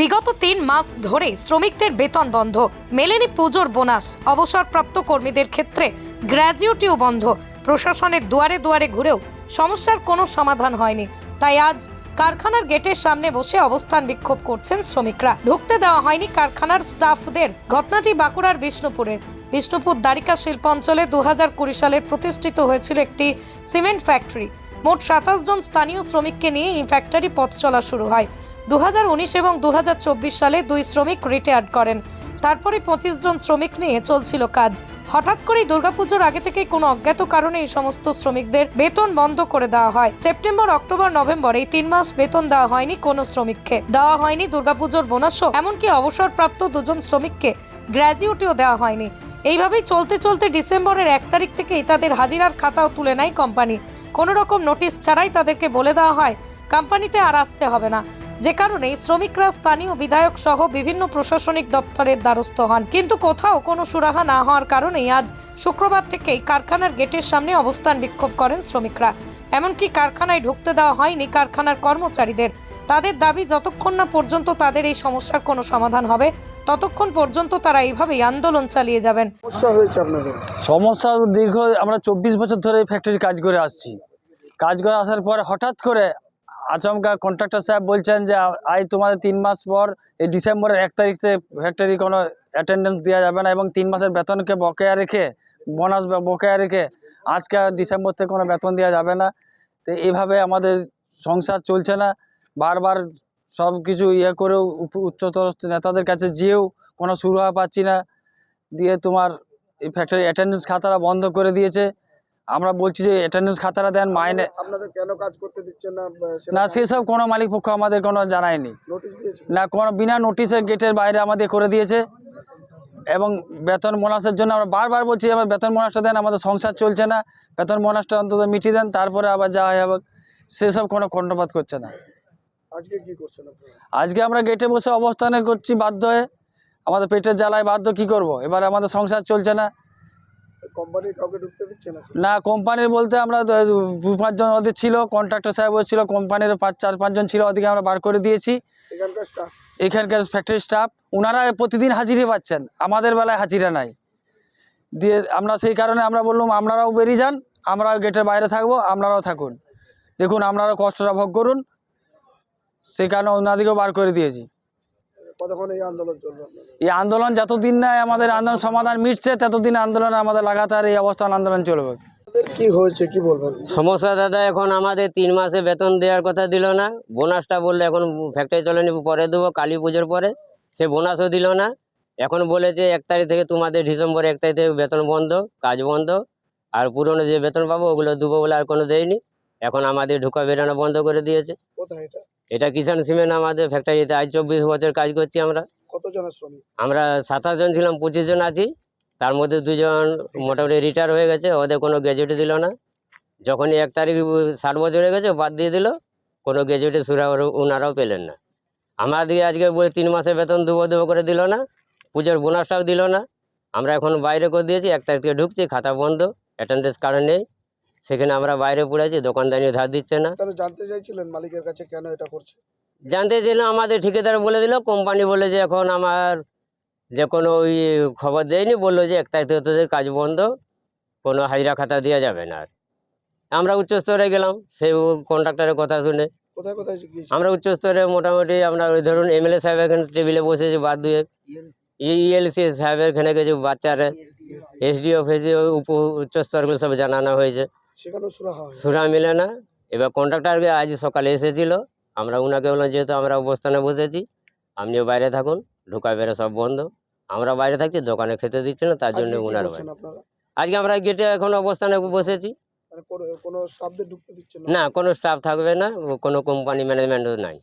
বিগত তিন মাস ধরে শ্রমিকদের বেতন বন্ধ, মেলেনি পুজোর বোনাস, অবসরপ্রাপ্ত কর্মীদের ক্ষেত্রে গ্র্যাজুইটিও বন্ধ প্রশাসনের দুয়ারে দুয়ারে ঘুরেও সমস্যার কোনো সমাধান হয়নি। তাই আজ কারখানার গেটের সামনে বসে অবস্থান বিক্ষোভ করছেন শ্রমিকরা। ঢুকতে দেওয়া হয়নি কারখানার স্টাফদের, ঘটনাটি বাঁকুড়ার বিষ্ণুপুরের। বিষ্ণুপুর দ্বারিকা শিল্প অঞ্চলে দু সালে প্রতিষ্ঠিত হয়েছিল একটি সিমেন্ট ফ্যাক্টরি। মোট সাতাশ জন স্থানীয় শ্রমিককে নিয়ে এই ফ্যাক্টরি পথ চলা শুরু হয়। দু হাজার উনিশ এবং দু হাজার চব্বিশ সালে দুই শ্রমিক রিটায়ার্ড করেন। তারপরে পঁচিশ জন শ্রমিক নিয়ে চলছিল কাজ। হঠাৎ করেই দুর্গাপুজোর আগে থেকে কোনো অজ্ঞাত কারণে এই সমস্ত শ্রমিকদের বেতন বন্ধ করে দেওয়া হয়। সেপ্টেম্বর, অক্টোবর, নভেম্বর এই তিন মাস বেতন দেওয়া হয়নি কোনো শ্রমিককে। দেওয়া হয়নি দুর্গাপুজোর বোনাসও এমনকি অবসরপ্রাপ্ত দুজন শ্রমিককে গ্র্যাজুইটিও দেওয়া হয়নি। এইভাবেই চলতে চলতে ডিসেম্বরের এক তারিখ থেকেই তাদের হাজিরার খাতাও তুলে নেয় কোম্পানি। কোনো রকম নোটিশ ছাড়াই তাদেরকে বলে দেওয়া হয়, কোম্পানিতে আর আসতে হবে না। যে কারণে শ্রমিকরা স্থানীয় বিধায়ক সহ বিভিন্ন প্রশাসনিক দপ্তরের দ্বারস্থ হন। কিন্তু কোথাও কোনো সুরাহা না হওয়ার কারণেই আজ শুক্রবার থেকেই কারখানার গেটের সামনে অবস্থান বিক্ষোভ করেন শ্রমিকরা। এমনকি কারখানায় ঢুকতে দেওয়া হয়নি কারখানার কর্মচারীদের। তাদের দাবি যতক্ষণ না পর্যন্ত তাদের এই সমস্যার কোনো সমাধান হবে ততক্ষণ পর্যন্ত তারা এইভাবেই আন্দোলন চালিয়ে যাবেন। সমস্যা হয়েছে আপনাদের? সমস্যা দীর্ঘ আমরা চব্বিশ বছর ধরে ফ্যাক্টরি কাজ করে আসছি। কাজ করে আসার পরে হঠাৎ করে আচমকা কন্ট্রাক্টর সাহেব বলছেন যে আজ তোমাদের তিন মাস পর এই ডিসেম্বরের এক তারিখ ফ্যাক্টরি কোনো অ্যাটেন্ডেন্স দেওয়া যাবে না এবং তিন মাসের বেতনকে বকেয়া রেখে বোনাস বকেয়া রেখে আজকে ডিসেম্বর থেকে কোনো বেতন দেওয়া যাবে না। তো এইভাবে আমাদের সংসার চলছে না। বারবার সব কিছু ইয়ে করেও উপ- উচ্চতর নেতাদের কাছে যেয়েও কোনো সুরাহা পাচ্ছি না। দিয়ে তোমার এই ফ্যাক্টরি অ্যাটেন্ডেন্স খাতাটা বন্ধ করে দিয়েছে। আমরা বলছি যে অ্যাটেন্ডেন্স খাতাটা দেন মাইনে আপনাদের কেন কাজ করতে দিচ্ছেন না না সেসব কোনো মালিক পক্ষ আমাদের কোনো জানায়নি। না কোনো বিনা নোটিশে গেটের বাইরে আমাদের করে দিয়েছে। এবং বেতন মোনাসের জন্য আমরা বারবার বলছি আমার বেতন বোনাসটা দেন আমাদের সংসার চলছে না। বেতন মোনাসটা অন্তত মিটিয়ে দেন তারপরে আবার যাওয়া যাবে সেসব কোনো কর্ণপাত করছে না। আজকে কি করছেন আপনারা? আজকে আমরা গেটে বসে অবস্থানে করছি বাধ্য হয়ে। আমাদের পেটের জ্বালায় বাধ্য কি করব? এবার আমাদের সংসার চলছে না। কোম্পানির কাউকে ঢুকতে দিচ্ছে না না কোম্পানির বলতে আমরা দু পাঁচজন ওদের ছিল কন্ট্রাক্টর সাহেব ছিল কোম্পানির পাঁচ চার পাঁচজন ছিল ওদিকে আমরা বার করে দিয়েছি। এখানকার স্টাফ এখানকার ফ্যাক্টরি স্টাফ ওনারা প্রতিদিন হাজিরি পাচ্ছেন আমাদের বেলায় হাজিরা নাই। দিয়ে আমরা সেই কারণে আমরা বললাম আপনারাও বেরিয়ে যান আমরাও গেটের বাইরে থাকব আপনারাও থাকুন। দেখুন আপনারাও কষ্টটা ভোগ করুন। সেই কারণে ওনাদিকেও বার করে দিয়েছি। কতক্ষণ এই আন্দোলন চলবে এই আন্দোলন যতদিন না আমাদের আন্দোলন সমাধান মিটছে ততদিন আন্দোলন আমাদের লাগাতার এই অবস্থান আন্দোলন চলবে। কি হয়েছে কি বলবেন? সমস্যা দাদা এখন আমাদের তিন মাসে বেতন দেওয়ার কথা দিল না। বোনাসটা বললে এখন ফ্যাক্টরি চলেনি পরে দেবো কালী পুজোর পরে। সে বোনাসও দিল না। এখন বলেছে এক তারিখ থেকে তোমাদের ডিসেম্বর এক তারিখ থেকে বেতন বন্ধ কাজ বন্ধ। আর পুরনো যে বেতন পাবো ওগুলো দেবো বলে আর কোনো দেয়নি। এখন আমাদের ঢুকা বেরোনো বন্ধ করে দিয়েছে। কোথায় এটা? এটা কিষাণ সিমেন্ট আমাদের ফ্যাক্টরিতে আজ চব্বিশ বছর কাজ করছি আমরা। কতজনের শ্রমিক? আমরা সাতাশ জন ছিলাম পঁচিশ জন আছি। তার মধ্যে দুজন মোটামুটি রিটায়ার হয়ে গেছে ওদের কোনো গ্যাজেট দিল না। যখনই এক তারিখ ষাট বছর হয়ে গেছে বাদ দিয়ে দিল কোনো গ্যাজেটে সুরা ওনারাও পেলেন না। আমাদেরকে আজকে বলে তিন মাসের বেতন দেবো দেবো করে দিল না পুজোর বোনাসটাও দিল না। আমরা এখন বাইরে করে দিয়েছি এক তারিখ থেকে ঢুকছি খাতা বন্ধ অ্যাটেন্ডেন্স কার্ড নেই। সেখানে আমরা বাইরে পড়েছি দোকানদারি ধার দিচ্ছে না। তাহলে জানতে চাইছিলেন মালিকের কাছে কেন এটা করছে? জানতে চাইলাম আমাদের ঠিকাদার বলে দিল কোম্পানি বলে যে এখন আমার যে কোনো ওই খবর দেয়নি বলল যে এক তারিখ থেকে তোদের কাজ বন্ধ কোনো হাজিরা খাতা দেওয়া যাবে না আর। আমরা উচ্চস্তরে গেলাম সেই কন্ট্রাক্টরের কথা শুনে। কোথায় কোথায় গিয়েছে আমরা উচ্চস্তরে মোটামুটি আমরা ওই ধরুন এমএলএ সাহেব এখানে টেবিলে বসেছি বাদ দুয়ে ইএলসি সাহেবের এখানে কিছু বাচ্চারা এসডি অফিসে উপ উচ্চস্তরগুলো সব জানানো হয়েছে। সেখানেও সুরাহা সুরা মিলে না। এবার কন্ট্রাক্টরকে আজ সকালে এসেছিল। আমরা উনাকে বললাম যেহেতু আমরা অবস্থানে বসেছি আপনিও বাইরে থাকুন। ঢোকা বেরো সব বন্ধ। আমরা বাইরে থাকছি দোকানে খেতে দিচ্ছে না তার জন্য আপনারা? আজকে আমরা গেটে এখন অবস্থানে বসেছি। মানে না? কোনো স্টাফ থাকবে না কোনো কোম্পানি ম্যানেজমেন্টও নাই।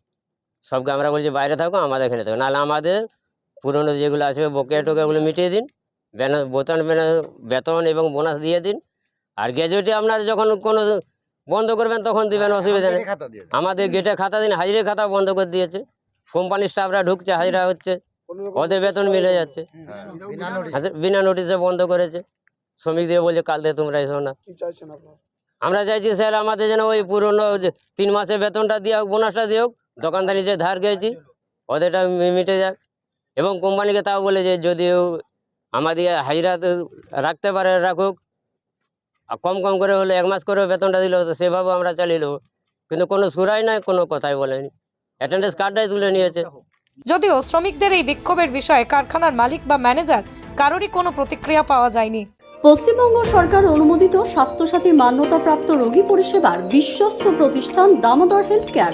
সবকে আমরা বলছি বাইরে থাকো আমাদের এখানে থাকো। নাহলে আমাদের পুরনো যেগুলো আছে বকেয়া টোকেয়াগুলো মিটিয়ে দিন। বেতন বেতন বেতন এবং বোনাস দিয়ে দিন। আর গ্যাজেটে আপনার যখন কোনো বন্ধ করবেন তখন দিবেন অসুবিধা নেই। আমাদের গেটে খাতা দিন হাজিরে খাতা বন্ধ করে দিয়েছে। কোম্পানির স্টাফরা ঢুকছে হাজিরা হচ্ছে। ওদের বেতন মিলে যাচ্ছে। বিনা নোটিশে বন্ধ করেছে। শ্রমিক দিয়ে বলছে কাল দিয়ে তোমরা এসো না। কি চাইছেন আপনারা? আমরা চাইছি স্যার আমাদের যেন ওই পুরনো তিন মাসের বেতনটা দিয়ে হোক বোনাসটা দিয়ে হোক দোকানদারি যে ধার গেছি ওদেরটা মিটে যাক। এবং কোম্পানিকে তাও বলে যে যদিও আমাদের হাজিরা রাখতে পারে রাখুক আর কম কম করে হলে এক মাস করে বেতনটা দিল তো সেভাবে আমরা চালিয়ে নেব কিন্তু কোনো সুরাই নাই কোনো কথাই বলেনি। অ্যাটেন্ডেন্স কার্ডটাই তুলে নিয়েছে। যদিও শ্রমিকদের এই বিক্ষোভের বিষয়ে কারখানার মালিক বা ম্যানেজার কারোরই কোনো প্রতিক্রিয়া পাওয়া যায়নি। পশ্চিমবঙ্গ সরকার অনুমোদিত স্বাস্থ্যসাথী মান্যতাপ্রাপ্ত রোগী পরিষেবার বিশ্বস্ত প্রতিষ্ঠান দামোদর হেলথ কেয়ার।